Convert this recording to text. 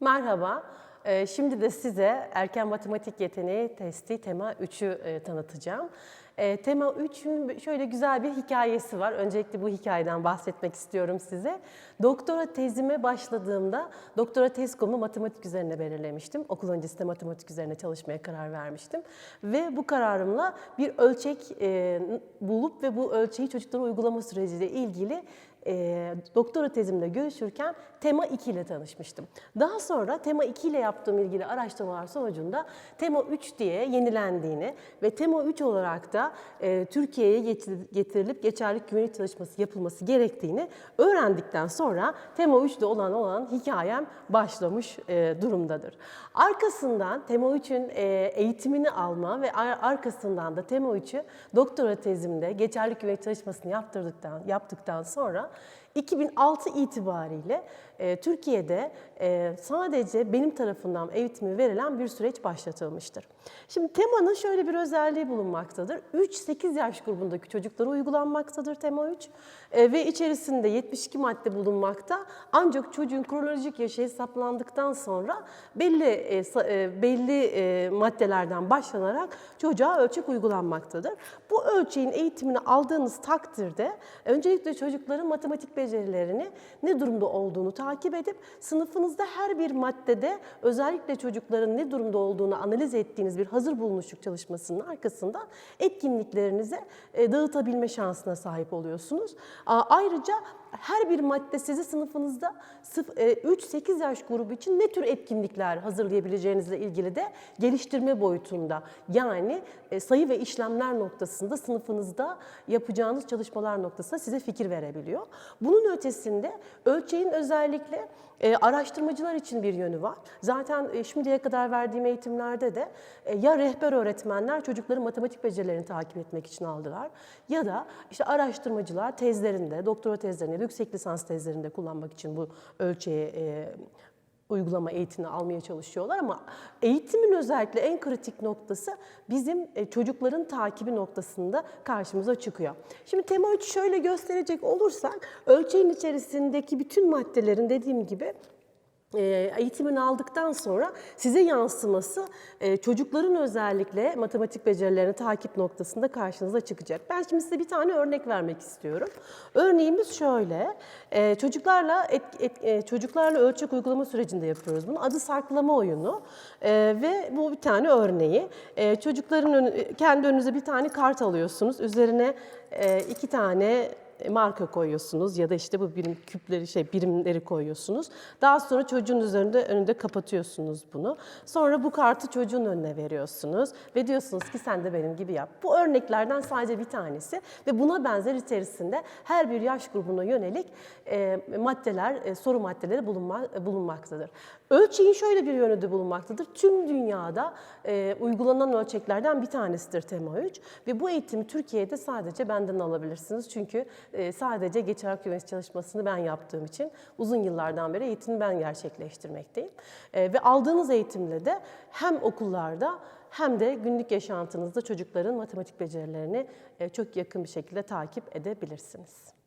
Merhaba. Ee, Şimdi de size erken matematik yeteneği testi tema 3'ü e, tanıtacağım. Ee, Tema 3'ün şöyle güzel bir hikayesi var. Öncelikle bu hikayeden bahsetmek istiyorum size. Doktora tezime başladığımda doktora tez konumu matematik üzerine belirlemiştim. Okul öncesinde matematik üzerine çalışmaya karar vermiştim. Ve bu kararımla bir ölçek e, bulup ve bu ölçeği çocuklara uygulama süreciyle ilgili e, doktora tezimde görüşürken tema 2 ile tanışmıştım. Daha sonra tema 2 ile yaptığım ilgili araştırmalar sonucunda tema 3 diye yenilendiğini ve tema 3 olarak da e, Türkiye'ye getir- getirilip geçerlik güvenlik çalışması yapılması gerektiğini öğrendikten sonra tema 3'de olan olan hikayem başlamış e, durumdadır. Arkasından tema 3'ün e, eğitimini alma ve ar- arkasından da tema 3'ü doktora tezimde geçerlik güvenlik çalışmasını yaptırdıktan yaptıktan sonra 2006 itibariyle e, Türkiye'de e, sadece benim tarafından eğitimi verilen bir süreç başlatılmıştır. Şimdi temanın şöyle bir özelliği bulunmaktadır. 3-8 yaş grubundaki çocuklara uygulanmaktadır tema 3 E, ve içerisinde 72 madde bulunmakta. Ancak çocuğun kronolojik yaşı hesaplandıktan sonra belli e, e, belli e, maddelerden başlanarak çocuğa ölçek uygulanmaktadır. Bu ölçeğin eğitimini aldığınız takdirde öncelikle çocukların matematik becerilerini ne durumda olduğunu takip edip sınıfınızda her bir maddede özellikle çocukların ne durumda olduğunu analiz ettiğiniz bir hazır bulunuşluk çalışmasının arkasında etkinliklerinize e, dağıtabilme şansına sahip oluyorsunuz. Ayrıca her bir madde sizi sınıfınızda sıf- e, 3-8 yaş grubu için ne tür etkinlikler hazırlayabileceğinizle ilgili de geliştirme boyutunda yani e, sayı ve işlemler noktasında sınıfınızda yapacağınız çalışmalar noktasında size fikir verebiliyor. Bunun ötesinde ölçeğin özellikle e, araştırmacılar için bir yönü var. Zaten şimdiye kadar verdiğim eğitimlerde de ya rehber öğretmenler çocukların matematik becerilerini takip etmek için aldılar ya da işte araştırmacılar tezlerinde, doktora tezlerinde, yüksek lisans tezlerinde kullanmak için bu ölçeği e, uygulama eğitimini almaya çalışıyorlar ama eğitimin özellikle en kritik noktası bizim e, çocukların takibi noktasında karşımıza çıkıyor. Şimdi tema 3 şöyle gösterecek olursak ölçeğin içerisindeki bütün maddelerin dediğim gibi eğitimini aldıktan sonra size yansıması e, çocukların özellikle matematik becerilerini takip noktasında karşınıza çıkacak. Ben şimdi size bir tane örnek vermek istiyorum. Örneğimiz şöyle. e, Çocuklarla et, et- e, çocuklarla ölçek uygulama sürecinde yapıyoruz bunu. Adı sarklama oyunu ve bu bir tane örneği. Çocukların kendi önünüze bir tane kart alıyorsunuz. Üzerine iki tane marka koyuyorsunuz ya da işte bu birim küpleri şey birimleri koyuyorsunuz. Daha sonra çocuğun üzerinde önünde kapatıyorsunuz bunu. Sonra bu kartı çocuğun önüne veriyorsunuz ve diyorsunuz ki sen de benim gibi yap. Bu örneklerden sadece bir tanesi ve buna benzer içerisinde her bir yaş grubuna yönelik e, maddeler, e, soru maddeleri bulunma, bulunmaktadır. Ölçeğin şöyle bir yönü de bulunmaktadır. Tüm dünyada e, uygulanan ölçeklerden bir tanesidir tema 3 ve bu eğitimi Türkiye'de sadece benden alabilirsiniz. Çünkü e, sadece geçerlik güvenlik çalışmasını ben yaptığım için uzun yıllardan beri eğitimi ben gerçekleştirmekteyim. E, ve aldığınız eğitimle de hem okullarda hem de günlük yaşantınızda çocukların matematik becerilerini e, çok yakın bir şekilde takip edebilirsiniz.